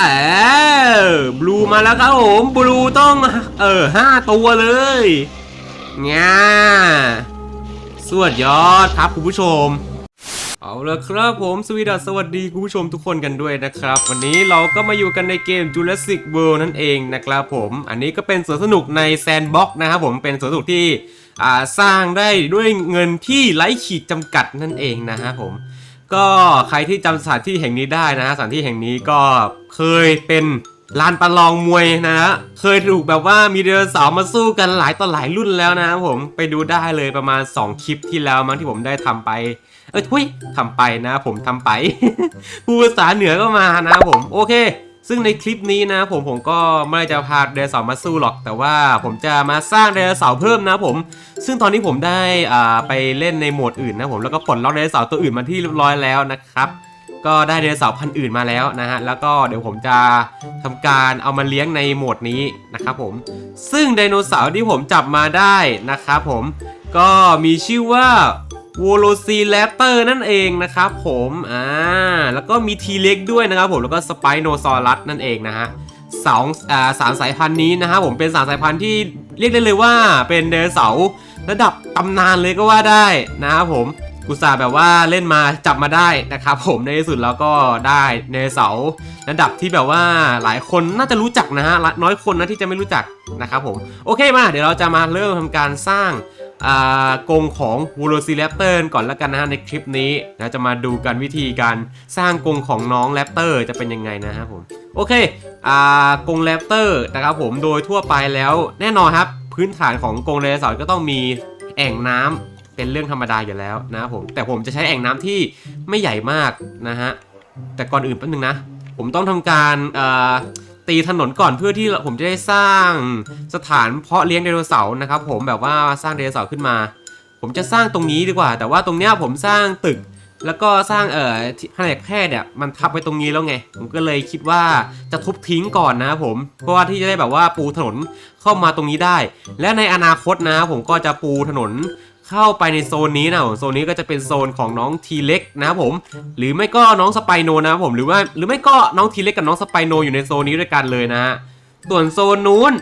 เออบลูมาแล้วครับผม บลูต้องเออห้าตัวเลยง่าสวดยอดครับคุณผู้ชม เอาละครับผมสวีดัสสวัสดีคุณผู้ชมทุกคนกันด้วยนะครับ วันนี้เราก็มาอยู่กันในเกม Jurassic World นั่นเองนะครับผม อันนี้ก็เป็นสวนสนุกในแซนด์บ็อกนะครับผมเป็นสวนสนุกที่สร้างได้ด้วยเงินที่ไร้ขีดจำกัดนั่นเองนะฮะผม ก็ใครที่จำสถานที่แห่งนี้ได้นะฮะสถานที่แห่งนี้ก็เคยเป็นลานประลองมวยนะฮะเคยถูกแบบว่ามีเดโนเสาร์มาสู้กันหลายต่อหลายรุ่นแล้วนะครับผมไปดูได้เลยประมาณ 2 คลิปที่แล้วมั้งที่ผมได้ทำไป เอ้ยทุยทำไปนะผมทำไป ผู้ภาษาเหนือก็มานะครับผมโอเค ซึ่งในคลิปนี้นะผมผมก็ไม่ได้จะพาไดโนเสาร์มาสู้หรอก แต่ว่าผมจะมาสร้างไดโนเสาร์เพิ่มนะผม ซึ่งตอนนี้ผมได้อ่าไปเล่นในโหมดอื่นนะผมแล้วก็ปลดล็อกไดโนเสาร์ตัวอื่นมาที่เรียบร้อยแล้วนะครับก็ได้ไดโนเสาร์พันธุ์อื่นมาแล้วนะฮะ แล้วก็เดี๋ยวผมจะทำการเอามาเลี้ยงในโหมดนี้นะครับผม ซึ่งไดโนเสาร์ที่ผมจับมาได้นะครับผม ก็มีชื่อว่า w o l o c i r a p t o r นั่นเองนะครับผมอ่าแล้วก็มีทีเล็กด้วยนะครับผมแล้วก็สไปโนซอรัสนั่นเองนะฮะสองอ่าสามสายพันธุ์นี้นะครับผมเป็นสามสายพันธุ์ที่เรียกได้เลยว่าเป็นไดโนเสาร์ระดับตำนานเลยก็ว่าได้นะครับผมกุศาแบบว่าเล่นมาจับมาได้นะครับผมในที่สุดแล้วก็ได้ไดโนเสาระดับที่แบบว่าหลายคนน่าจะรู้จักนะฮะน้อยคนนะที่จะไม่รู้จักนะครับผมโอเคมาเดี๋ยวเราจะมาเริ่มทำการสร้าง กรงของ v o l o c i r a p t o r ก่อนแล้วกันนะฮะในคลิปนี้เราจะมาดูกันวิธีการสร้างกรงของน้องแรปเตอร์จะเป็นยังไงนะครับผมโอเคอ่ากรงแรปเตอร์นะครับผมโดยทั่วไปแล้วแน่นอนครับ พื้นฐานของกรงไดโนเสาร์ก็ต้องมีแอ่งน้ำเป็นเรื่องธรรมดาอยู่แล้วนะครับผมแต่ผมจะใช้แอ่งน้ำที่ไม่ใหญ่มากนะฮะแต่ก่อนอื่นแป๊บนึงนะ ผมต้องทำการอ่อ ตีถนนก่อนเพื่อที่ผมจะได้สร้างสถานเพาะเลี้ยงไดโนเสาร์นะครับผมแบบว่าสร้างไดโนเสาร์ขึ้นมา ผมจะสร้างตรงนี้ดีกว่า แต่ว่าตรงเนี้ยผมสร้างตึก แล้วก็สร้างเอ่อแผนกแพทย์เนี่ยมันทับไว้ตรงนี้แล้วไง ผมก็เลยคิดว่าจะทุบทิ้งก่อนนะครับผมเพราะว่าที่จะได้แบบว่าปูถนนเข้ามาตรงนี้ได้ และในอนาคตนะผมก็จะปูถนน เข้าไปในโซนนี้นะโซนนี้ก็จะเป็นโซนของน้องทีเล็กนะครับผม หรือไม่ก็น้องสไปโนนะครับผมหรือว่าหรือไม่ก็น้องทีเล็กกับน้องสไปโนอยู่ในโซนนี้ด้วยกันเลยนะฮะส่วนโซนนู้น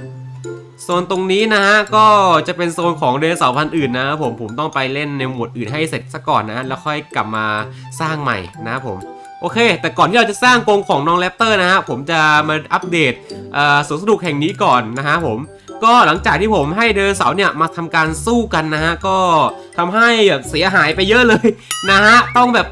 โซนตรงนี้นะฮะก็จะเป็นโซนของไดนเสาร์พันธุ์อื่นนะครับผมผมต้องไปเล่นในหมวดอื่นให้เสร็จซะก่อนนะแล้วค่อยกลับมาสร้างใหม่นะครับผมโอเค แต่ก่อนที่เราจะสร้างกรงของน้องแรปเตอร์นะฮะผมจะมาอัปเดตเอ่อสวนสนุกแห่งนี้ก่อนนะฮะผม ก็หลังจากที่ผมให้ไดโนเสาร์เนี่ยมาทำการสู้กันนะฮะก็ทำให้แบบเสียหายไปเยอะเลยนะฮะต้องแบบ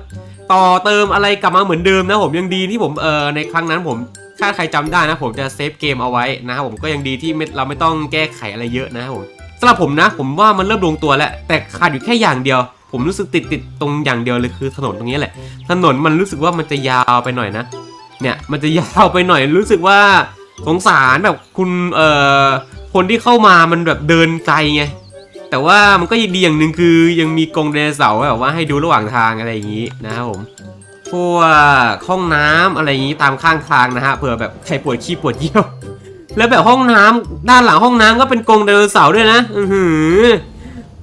ต่อเติมอะไรกลับมาเหมือนเดิมนะผมยังดีที่ผมเออในครั้งนั้นผมถ้าใครจำได้นะผมจะเซฟเกมเอาไว้นะครับผมก็ยังดีที่ไม่เราไม่ต้องแก้ไขอะไรเยอะนะครับผมสำหรับผมนะ ผมว่ามันเริ่มลงตัวแล้วแต่ขาดอยู่แค่อย่างเดียว ผมรู้สึกติดติดตรงอย่างเดียวเลยคือถนนตรงนี้แหละ ถนนมันรู้สึกว่ามันจะยาวไปหน่อยนะเนี่ยมันจะยาวไปหน่อยรู้สึกว่าสงสารแบบคุณเอ่อ คนที่เข้ามามันแบบเดินไกลไง แต่ว่ามันก็ยังดีอย่างหนึ่งคือยังมีกรงไดโนเสาร์แบบว่าให้ดูระหว่างทางอะไรอย่างนี้นะครับผมพวกห้องน้ำอะไรอย่างนี้ตามข้างทางนะฮะเผื่อแบบใครปวดขี้ปวดเยี่ยว แล้วแบบห้องน้ำด้านหลังห้องน้ำก็เป็นกรงไดโนเสาร์ด้วยนะอือหือ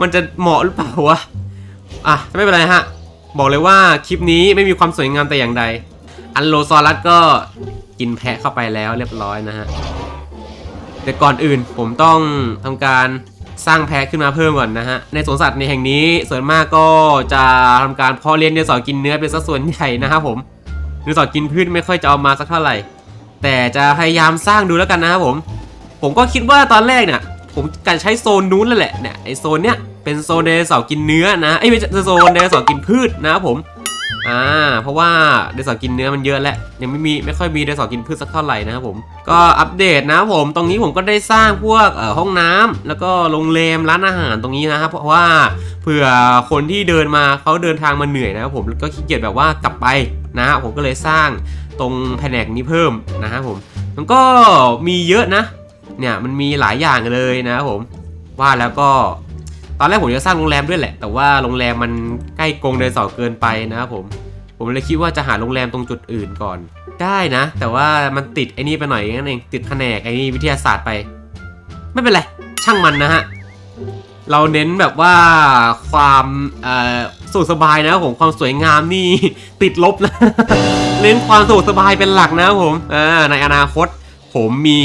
มันจะเหมาะหรือเปล่าวะอะไม่เป็นไรฮะ บอกเลยว่าคลิปนี้ไม่มีความสวยงามแต่อย่างใด อันโลซอรัสก็กินแพะเข้าไปแล้วเรียบร้อยนะฮะ แต่ก่อนอื่นผมต้องทำการสร้างแพะขึ้นมาเพิ่มก่อนนะฮะ ในสวนสัตว์ในแห่งนี้ส่วนมากก็จะทำการเพาะเลี้ยงไดโนเสาร์กินเนื้อเป็นสัดส่วนใหญ่นะครับผมไดโนเสาร์กินพืชไม่ค่อยจะเอามาสักเท่าไหร่ แต่จะพยายามสร้างดูแล้วกันนะครับผม ผมก็คิดว่าตอนแรกเนี่ยผมการใช้โซนนู้นแล้วแหละเนี่ยไอโซนเนี้ยเป็นโซนไดโนสาร์กินเนื้อนะไอยไม่ใช่โซนไดโนสาร์กินพืชนะครับผม อ่าเพราะว่าไดโนเสาร์กินเนื้อมันเยอะแล้วยังไม่มีไม่ค่อยมีไดโนเสาร์กินพืชสักเท่าไหร่นะครับผมก็อัปเดตนะผมตรงนี้ผมก็ได้สร้างพวกห้องน้ำแล้วก็โรงแรมร้านอาหารตรงนี้นะครับเพราะว่าเผื่อคนที่เดินมาเขาเดินทางมาเหนื่อยนะครับผมก็ขี้เกียจแบบว่ากลับไปนะฮะผมก็เลยสร้างตรงแผนกนี้เพิ่มนะครับผมมันก็มีเยอะนะเนี่ยมันมีหลายอย่างเลยนะครับผมว่าแล้วก็ ตอนแรกผมจะสร้างโรงแรมด้วยแหละ แต่ว่าโรงแรมมันใกล้กรงไดโนเสาร์เกินไปนะครับผม ผมเลยคิดว่าจะหาโรงแรมตรงจุดอื่นก่อน ได้นะ แต่ว่ามันติดไอ้นี่ไปหน่อยนั่นเองติดแผนกไอ้นี่วิทยาศาสตร์ไป ไม่เป็นไรช่างมันนะฮะเราเน้นแบบว่าความเอ่อสุขสบายนะผมความสวยงามนี่ติดลบนะเน้นความสะดวกสบายเป็นหลักนะผมในอนาคตผมมี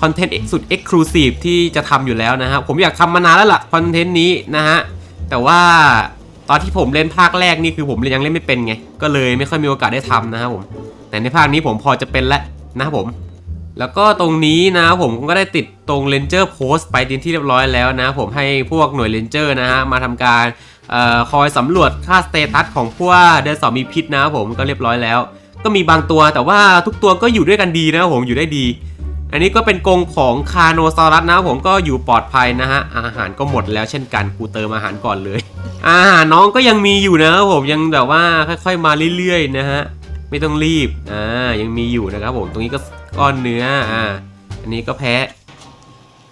คอนเทนต์สุด Exclusive ที่จะทำอยู่แล้วนะครับผมอยากทำมานานแล้วล่ะคอนเทนต์นี้นะฮะแต่ว่าตอนที่ผมเล่นภาคแรกนี่คือผมยังเล่นไม่เป็นไง ก็เลยไม่ค่อยมีโอกาสได้ทำนะครับผม แต่ในภาคนี้ผมพอจะเป็นแล้วนะครับผม แล้วก็ตรงนี้นะผมก็ได้ติดตรง Ranger Post ไปเป็นที่เรียบร้อยแล้วนะผมให้พวกหน่วย Ranger นะฮะมาทำการออคอยสำรวจค่าสเตตัสของพวกเดนสอมีพิษนะครับผมก็เรียบร้อยแล้ว ก็มีบางตัวแต่ว่าทุกตัวก็อยู่ด้วยกันดีนะครับผมอยู่ได้ดี อันนี้ก็เป็นกรงของคาโนซอรัสนะครับผมก็อยู่ปลอดภัยนะฮะ อาหารก็หมดแล้วเช่นกันกูเติมอาหารก่อนเลย อาหารน้องก็ยังมีอยู่นะครับผมยังแบบว่าค่อยๆมาเรื่อยๆนะฮะไม่ต้องรีบอ่ายังมีอยู่นะครับผมตรงนี้ก็ก้อนเนื้ออ่าอันนี้ก็แพะ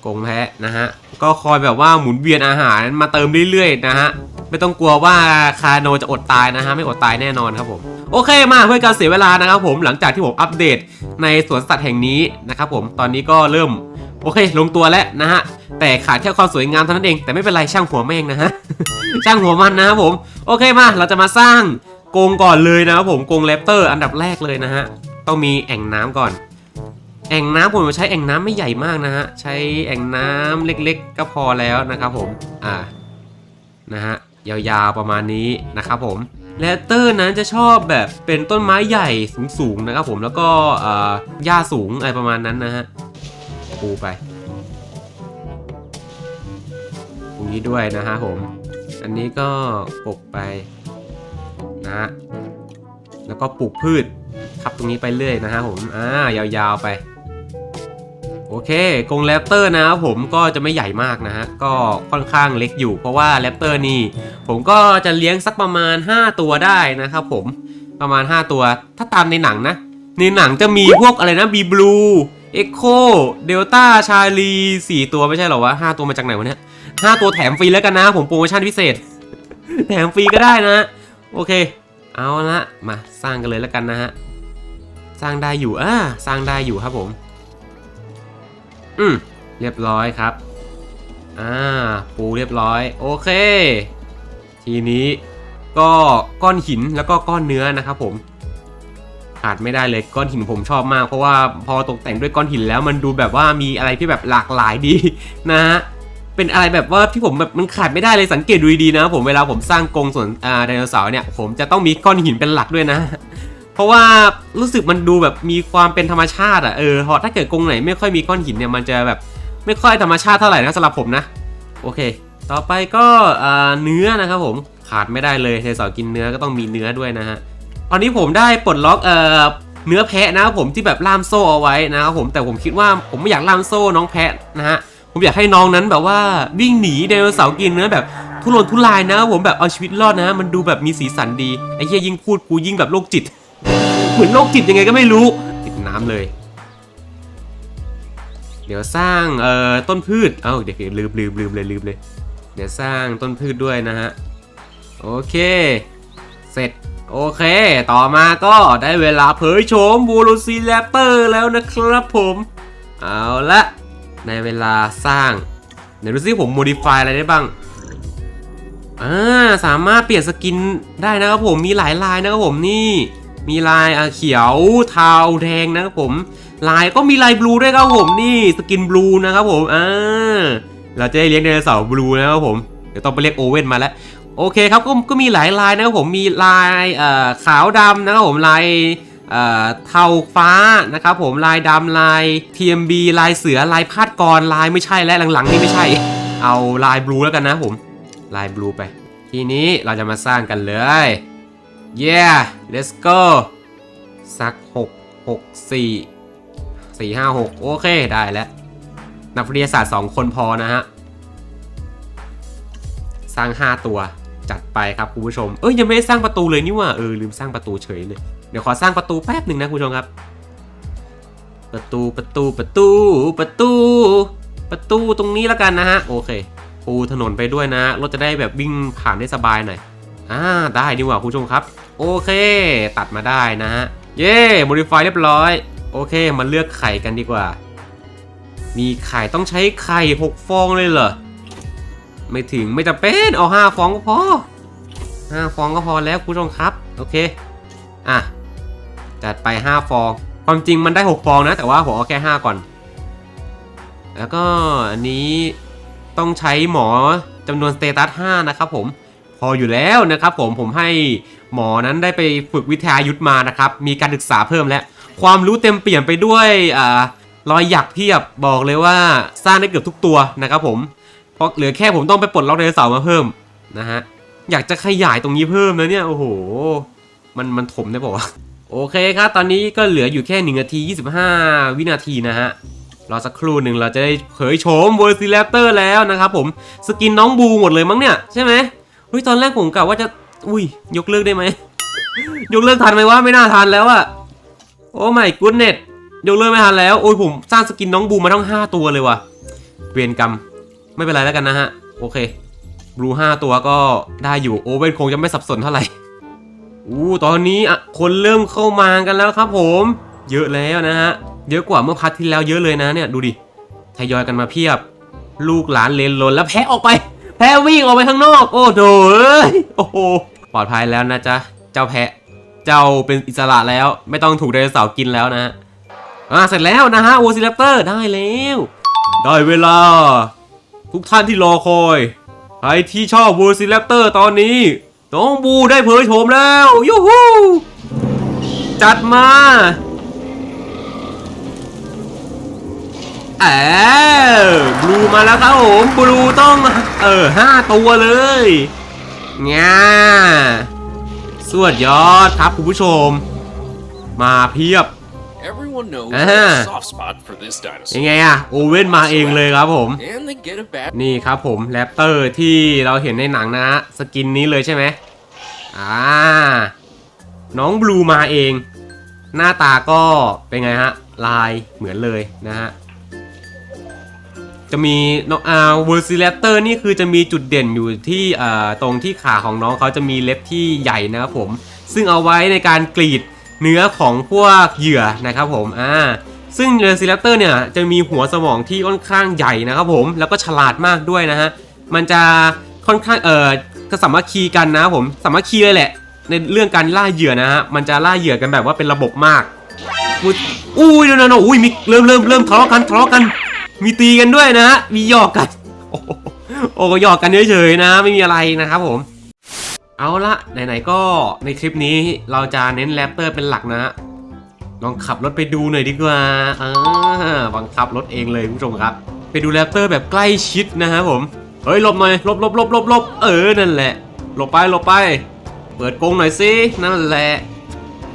กรงแพะนะฮะก็คอยแบบว่าหมุนเวียนอาหารมาเติมเรื่อยๆนะฮะไม่ต้องกลัวว่าคาโนจะอดตายนะฮะไม่อดตายแน่นอนครับผม โอเคมาเพื่อการเสียเวลานะครับผมหลังจากที่ผมอัปเดตในสวนสัตว์แห่งนี้นะครับผมตอนนี้ก็เริ่มโอเค ลงตัวแล้วนะฮะ แต่ขาดแค่ความสวยงามเท่านั้นเอง แต่ไม่เป็นไรช่างหัวแม่งนะฮะ ช่างหัวมันนะครับผม โอเคมา เราจะมาสร้างกรงก่อนเลยนะครับผมกรงแรปเตอร์อันดับแรกเลยนะฮะ ต้องมีแอ่งน้ำก่อน แอ่งน้ำผมใช้แอ่งน้ำไม่ใหญ่มากนะฮะ ใช้แอ่งน้ำเล็กๆ ก็พอแล้วนะครับผม อ่า นะฮะ ยาวๆประมาณนี้นะครับผม แรปเตอร์นั้นจะชอบแบบเป็นต้นไม้ใหญ่สูงๆนะครับผมแล้วก็อ่าหญ้าสูงอะไรประมาณนั้นนะฮะปูไป ตรงนี้ด้วยนะฮะผม อันนี้ก็ปลูกไปนะฮะแล้วก็ปลูกพืชทับตรงนี้ไปเรื่อยนะฮะผมอ่ายาวๆไป โอเคกรงแรปเตอร์นะครับผมก็จะไม่ใหญ่มากนะฮะก็ค่อนข้างเล็กอยู่ เพราะว่าแรปเตอร์นี่ผมก็จะเลี้ยงสักประมาณ 5 ตัวได้นะครับผมประมาณ 5 ตัว ถ้าตามในหนังนะ ในหนังจะมีพวกอะไรนะบีบลูเอ็กโคเดลต้าชาลีสี่ตัวไม่ใช่หรอวะห้าตัวมาจากไหนวะเนี่ยห้าตัวแถมฟรีแล้วกันนะ ผมโปรโมชั่นพิเศษ แถมฟรีก็ได้นะ โอเค เอาละมาสร้างกันเลยแล้วกันนะฮะ สร้างได้อยู่อ่าสร้างได้อยู่ครับผม อืมเรียบร้อยครับ อ่า ปูเรียบร้อย โอเค ทีนี้ก็ก้อนหินแล้วก็ก้อนเนื้อนะครับผม ขาดไม่ได้เลยก้อนหินผมชอบมาก เพราะว่าพอตกแต่งด้วยก้อนหินแล้วมันดูแบบว่ามีอะไรที่แบบหลากหลายดีนะฮะเป็นอะไรแบบว่าที่ผมแบบมันขาดไม่ได้เลยสังเกตดูดีนะผมเวลาผมสร้างกรงส่วนไดโนเสาร์เนี่ย ผมจะต้องมีก้อนหินเป็นหลักด้วยนะ เพราะว่ารู้สึกมันดูแบบมีความเป็นธรรมชาติอะเออพอถ้าเกิดกรงไหนไม่ค่อยมีก้อนหินเนี่ยมันจะแบบไม่ค่อยธรรมชาติเท่าไหร่นะสำหรับผมนะ โอเค ต่อไปก็เนื้อนะครับผมขาดไม่ได้เลยไดโนเสากินเนื้อก็ต้องมีเนื้อด้วยนะฮะตอนนี้ผมได้ปลดล็อกเอ่อเนื้อแพะนะครับผมที่แบบล่ามโซ่เอาไว้นะครับผมแต่ผมคิดว่าผมไม่อยากล่ามโซ่น้องแพะนะฮะผมอยากให้น้องนั้นแบบว่าวิ่งหนีไดโนเสาร์กินเนื้อแบบทุรนทุรายนะครับผมแบบเอาชีวิตรอดนะ มันดูแบบมีสีสันดีไอ้เหี้ยยิ่งพูดกูยิ่งแบบโรคจิต เหมือนโรคจิตยังไงก็ไม่รู้ติดน้ำเลย เดี๋ยวสร้างเอ่อต้นพืชเอ้าเดี๋ยวลืมลืมลืมเลยลืมเลย เดี๋ยวสร้างต้นพืชด้วยนะฮะโอเค เสร็จโอเค ต่อมาก็ได้เวลาเผยโฉมบูรูซีแรปเตอร์แล้วนะครับผม เอาละในเวลาสร้างเดี๋ยวดูซิผมโมดิฟายอะไรได้บ้างอ่าสามารถเปลี่ยนสกินได้นะครับผมมีหลายลายนะครับผมนี่ มีลายอะเขียวเทาแดงนะครับผม ลายก็มีลายบลูด้วยครับผมนี่สกินบลูนะครับผมอ่าเราจะได้เลี้ยงไดโนเสาร์บลูนะครับผมเดี๋ยวต้องไปเรียกโอเว่นมาแล้วโอเคครับก็ก็มีหลายลายนะครับผมมีลายเอ่อขาวดำนะครับผมลายเอ่อเทาฟ้านะครับผมลายดำลาย TMB ลายเสือลายพาดกรลายไม่ใช่และหลังๆนี่ไม่ใช่ เอาลายบลูแล้วกันนะผมลายบลูไป ทีนี้เราจะมาสร้างกันเลย yeah let's go สัก 6 6 4 4 5 6 โอเค ได้แล้ว นักวิทยาศาสตร์ 2 คนพอนะฮะ สร้าง 5 ตัวจัดไปครับคุณผู้ชม เอ้ยยังไม่ได้สร้างประตูเลยนี่ว่า เออ ลืมสร้างประตูเฉยเลย เดี๋ยวขอสร้างประตูแป๊บหนึ่งนะคุณผู้ชมครับ ประตูประตูประตูประตู ประตูตรงนี้แล้วกันนะฮะ โอเคปูถนนไปด้วยนะรถจะได้แบบวิ่งผ่านได้สบายหน่อยอ่าได้ดีกว่าคุณผู้ชมครับ โอเค ตัดมาได้นะฮะ เย้โมดิฟายเรียบร้อย โอเค มาเลือกไข่กันดีกว่า มีไข่ต้องใช้ไข่หกฟองเลยเหรอ ไม่ถึงไม่จำเป็นเอาห้าฟองก็พอห้าฟองก็พอแล้วคุณผู้ชมครับ โอเค อะ จัดไปห้าฟอง ความจริงมันได้หกฟองนะ แต่ว่าผมเอาแค่ห้าก่อน แล้วก็อันนี้ต้องใช้หมอจำนวนสเตตัส5นะครับผม ออยู่แล้วนะครับผมผมให้หมอนั้นได้ไปฝึกวิทยายุทธมานะครับ มีการศึกษาเพิ่มแล้วความรู้เต็มเปี่ยมไปด้วยอ่ารอยหยักเพียบบอกเลยว่าสร้างได้เกือบทุกตัวนะครับผมเพราะเหลือแค่ผมต้องไปปลดล็อกไดโนเสาร์มาเพิ่มนะฮะอยากจะขยายตรงนี้เพิ่มนะเนี่ยโอ้โหมันมันถมได้ป่าวะโอเคครับ ตอนนี้ก็เหลืออยู่แค่1นาที 25 วินาทีนะฮะรอสักครู่หนึ่งเราจะได้เผยโฉมเวอร์ซิแรปเตอร์แล้วนะครับผม สกินน้องบูหมดเลยมั้งเนี่ย ใช่ไหม ฮ้ยตอนแรกผมกะว่าจะอุ้ยยกเลิกได้ไหม ยกเลิกทันไหมว่าไม่น่าทันแล้วอะโอ้ไม่กุ๊ดเน็ตยกเลิกไม่ทันแล้วโอ้ยผมสร้างสกินน้องบูมาทั้ง 5 ตัวเลยว่ะเวรกรรมไม่เป็นไรแล้วกันนะฮะ โอเคบลู5ตัวก็ได้อยู่โอเว่นคงจะไม่สับสนเท่าไหร่อู้ตอนนี้อะคนเริ่มเข้ามากันแล้วครับผม เยอะแล้วนะฮะเยอะกว่าเมื่อพัทที่แล้วเยอะเลยนะเนี่ยดูดิทยอยกันมาเพียบ ลูกหลานเลนลนแล้วแพะออกไป แพะวิ่งออกไปข้างนอก โอ้โถเอ้ยโอ้โหปลอดภัยแล้วนะจ๊ะ เจ้าแพะ เจ้าเป็นอิสระแล้ว ไม่ต้องถูกไดโนเสาร์กินแล้วนะ อ่าเสร็จแล้วนะฮะโอซิเลปเตอร์ได้แล้ว ได้เวลา ทุกท่านที่รอคอย ใครที่ชอบโอซิเลปเตอร์ตอนนี้น้องบูได้เผยโฉมแล้ว ยูฮูจัดมา เออบลูมาแล้วครับผมบลูต้องเออห้าตัวเลยง่าสวดยอดครับคุณผู้ชม มาเพียบ Everyone knows Ah. there's a soft spot for this ยัง dinosaur. ไงอะโอเว่นมาเองเลยครับผม And they get a bad นี่ครับผมแรปเตอร์ที่เราเห็นในหนังนะฮะสกินนี้เลยใช่ไหมอ่าน้องบลูมาเอง หน้าตาก็เป็นไงฮะ ลายเหมือนเลยนะฮะ จะมีน้องอาเวอร์ซิเลเตอร์นี่คือจะมีจุดเด่นอยู่ที่ตรงที่ขาของน้องเขาจะมีเล็บที่ใหญ่นะครับผม ซึ่งเอาไว้ในการกรีดเนื้อของพวกเหยื่อนะครับผมอ่าซึ่งเวอร์ซิเลเตอร์เนี่ยจะมีหัวสมองที่ค่อนข้างใหญ่นะครับผมแล้วก็ฉลาดมากด้วยนะฮะมันจะค่อนข้างเอ่อก็สามัคคีกันนะผมสามัคคีเลยแหละ ในเรื่องการล่าเหยื่อนะฮะมันจะล่าเหยื่อกันแบบว่าเป็นระบบมากอุ้ยอุ้ยนั่นอุ้ยมีเริ่มเริ่มเริ่มทะเลาะกันทะเลาะกัน มีตีกันด้วยนะฮะ มีหยอกกัน โอ้โหโอ้ก็หยอกกันเฉยๆนะ ไม่มีอะไรนะครับผม เอาละไหนๆก็ในคลิปนี้เราจะเน้นแรปเตอร์เป็นหลักนะฮะ ลองขับรถไปดูหน่อยดีกว่าอบังคับรถเองเลยคุณผู้ชมครับ ไปดูแรปเตอร์แบบใกล้ชิดนะฮะผม เฮ้ยหลบหน่อยหลบหลบหลบหลบหลบเออ นั่นแหละหลบไปหลบไป เปิดกรงหน่อยสินั่นแหละ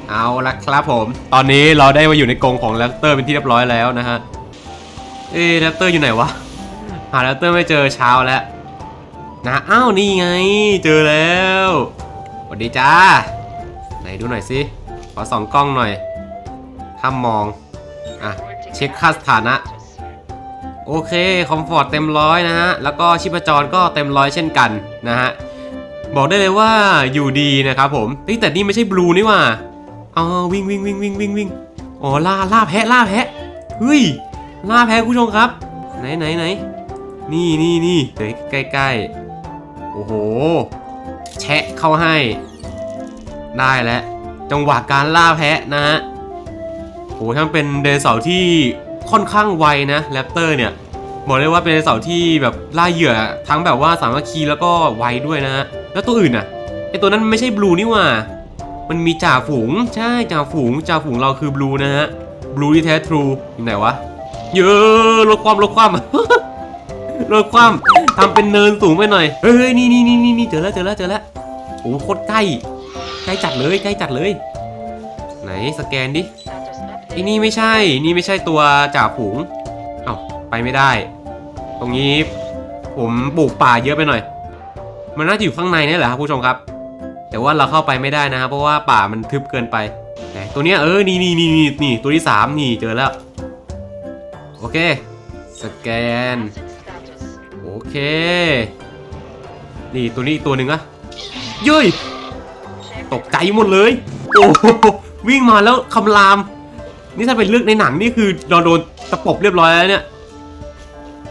เอาละครับผม ตอนนี้เราได้มาอยู่ในกรงของแรปเตอร์เป็นที่เรียบร้อยแล้วนะฮะ เอ๊ะแรปเตอร์อยู่ไหนวะ หาแรปเตอร์ไม่เจอเช้าแล้วนะอ้าวนี่ไง เจอแล้วสวัสดีจ้า ไหนดูหน่อยสิ ขอสองกล้องหน่อยถ้ามอง อะ เช็คค่าสถานะ โอเค คอมฟอร์ตเต็มร้อยนะฮะ แล้วก็ชีพจรก็เต็มร้อยเช่นกันนะฮะ บอกได้เลยว่าอยู่ดีนะครับผมแต่นี่ไม่ใช่บลูนี่ว่าอ๋อวิ่งวิ่งวิ่งวิ่งวิ่งวิ่งอ๋อล่าล่าแพะล่าแพะเฮ้ย ล่าแพะคุณผู้ชมครับ ไหนไหนไหนนี่นี่นี่เดี๋ยวใกล้ๆโอ้โห แชะเข้าให้ ได้แล้วจังหวะการล่าแพะนะฮะโหทั้งเป็นเดนเสาร์ที่ค่อนข้างไวนะแรปเตอร์เนี่ยบอกเลยว่าเป็นไดโนเสาร์ที่แบบล่าเหยื่อทั้งแบบว่าสามัคคีแล้วก็ไวด้วยนะฮะแล้วตัวอื่นอะไอตัวนั้นไม่ใช่บลูนี่ว่า มันมีจ่าฝูงใช่จ่าฝูงจ่าฝูงเราคือบลูนะฮะบลูที่แท้ทรูอยู่ไหนวะ เยอะลดความลดความลดความทำเป็นเนินสูงไปหน่อย เฮ้ยนี่นี่นี่นี่เจอแล้วเจอแล้วเจอแล้วโอ้โหโคตรใกล้ ใกล้จัดเลยใกล้จัดเลย ไหนสแกนดิไอ้นี่ไม่ใช่ นี่ไม่ใช่ตัวจ่าฝูง เอ้าไปไม่ได้ ตรงนี้ผมปลูกป่าเยอะไปหน่อย มันน่าจะอยู่ข้างในนี่แหละครับผู้ชมครับ แต่ว่าเราเข้าไปไม่ได้นะครับเพราะว่าป่ามันทึบเกินไป ตัวเนี้ยเออ นี่นี่นี่นี่ตัวที่สามนี่เจอแล้ว โอเค สแกน โอเค นี่ตัวนี้อีกตัวหนึ่งอะเย้ย ตกใจหมดเลย โอ้วิ่งมาแล้วคำราม นี่ถ้าเป็นเลือกในหนังนี่คือเราโดนตะปบเรียบร้อยแล้วเนี่ย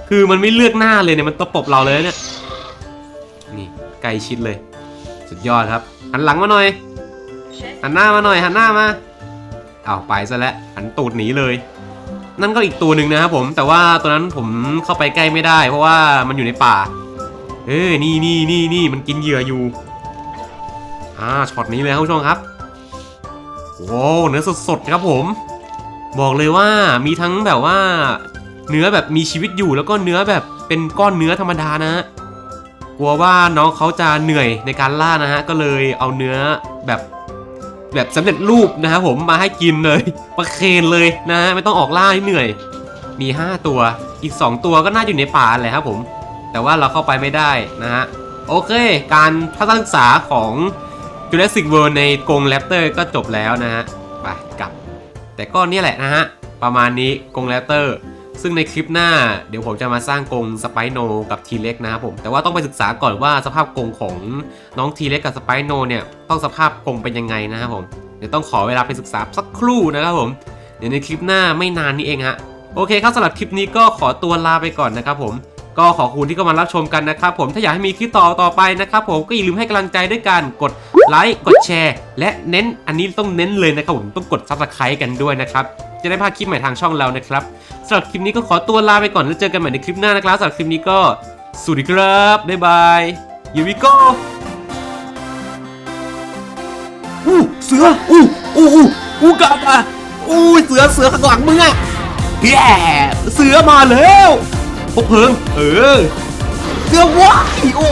คือมันไม่เลือกหน้าเลยเนี่ยมันตะปบเราเลยเนี่ยล้ชิดเลย สุดยอดครับ หันหลังมาหน่อย หันหน้ามาหน่อย หันหน้ามา เอาวไปซะแล้วหันตูดหนีเลย นั่นก็อีกตัวหนึ่งนะครับผมแต่ว่าตัวนั้นผมเข้าไปใกล้ไม่ได้ เพราะว่ามันอยู่ในป่า เอ้ยนี่นี่นี่นี่มันกินเหยื่ออยู่อ่าช็อตนี้เลยครับผู้ชมครับว้วเนื้อสดๆครับผม บอกเลยว่ามีทั้งแบบว่า เนื้อแบบมีชีวิตอยู่แล้วก็เนื้อแบบเป็นก้อนเนื้อธรรมดานะฮะกลัวว่าน้องเขาจะเหนื่อยในการล่านะฮะก็เลยเอาเนื้อแบบ แบบสำเร็จรูปนะครับผมมาให้กินเลยประเคนเลยนะฮะไม่ต้องออกล่าให้เหนื่อย มี 5 ตัวอีก 2 ตัวก็น่าอยู่ในป่าแหละครับผม แต่ว่าเราเข้าไปไม่ได้นะฮะโอเค การทัศนศึกษาของ Jurassic World ในกรงแรปเตอร์ก็จบแล้วนะฮะไปกลับ แต่ก็เนี่ยแหละนะฮะประมาณนี้กรงแรปเตอร์ ซึ่งในคลิปหน้าเดี๋ยวผมจะมาสร้างกรงสไปโนกับทีเล็กนะครับผม แต่ว่าต้องไปศึกษาก่อนว่าสภาพกรงของน้องทีเล็กกับสไปโนเนี่ยต้องสภาพกรงเป็นยังไงนะครับผม เดี๋ยวต้องขอเวลาไปศึกษาสักครู่นะครับผม เดี๋ยวในคลิปหน้าไม่นานนี้เองฮะ โอเคครับสำหรับคลิปนี้ก็ขอตัวลาไปก่อนนะครับผม ก็ขอบคุณที่เข้ามารับชมกันนะครับผม ถ้าอยากให้มีคลิปต่อต่อไปนะครับผมก็อย่าลืมให้กำลังใจด้วยการกดไลค์ กดแชร์ และเน้น อันนี้ต้องเน้นเลยนะครับผม ต้องกดซับสไครต์กันด้วยนะครับ จะได้พลาดคลิปใหม่ทางช่องเรานะครับสำหรับคลิปนี้ก็ขอตัวลาไปก่อนแล้วเจอกันใหม่ในคลิปหน้านะครับสำหรับคลิปนี้ก็สวัสดีครับบ๊ายบายยูวิโก้อู้เสืออู้อู้อู้อู้กลับอะอู้เสือเสือข้างหลังมึงอะแย่เสือมาแล้วพกเพลิงเออเสือว้ายโอ้